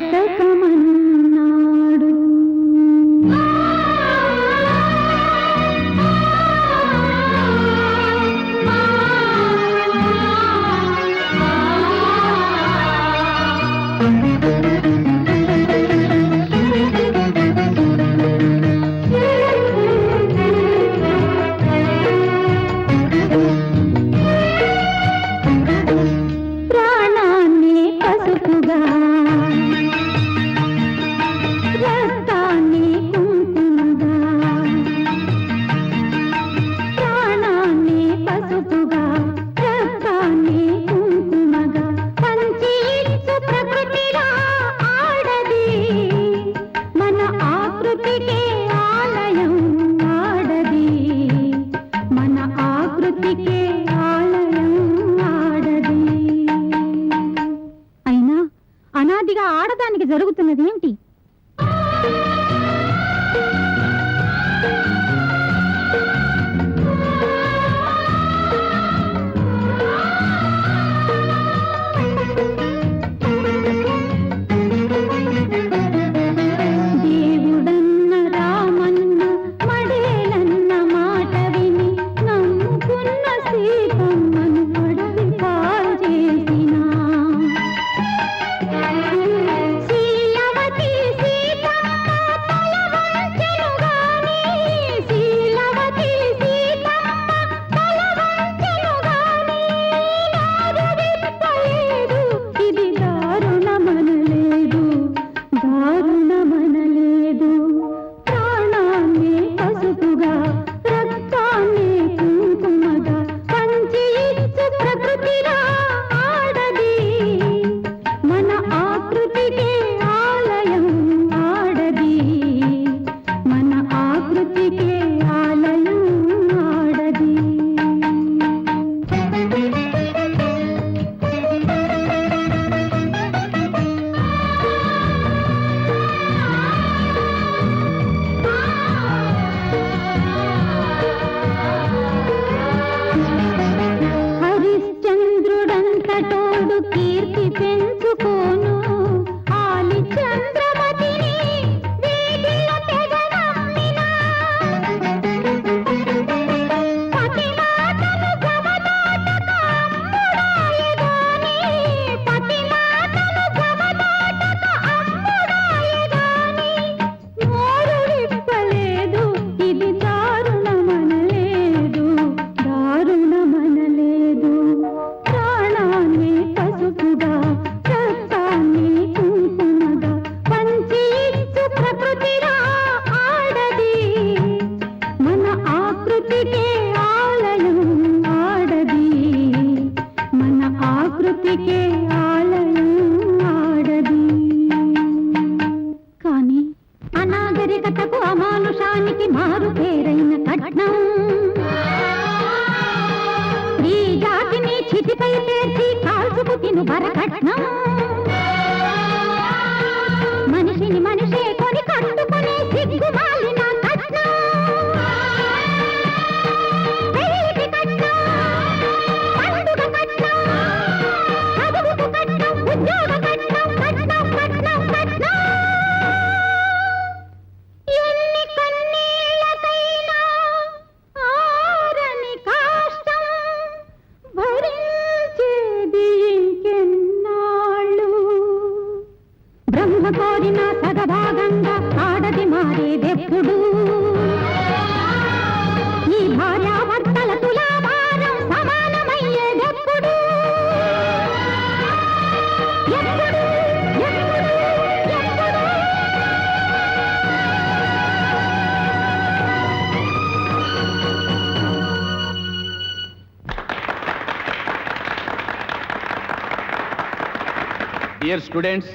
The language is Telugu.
శతకమన్నాడు thank you జరుగుతున్నది ఏంటి పైనేసి కాల్చుకు తిను బరకట్నం. Dear students,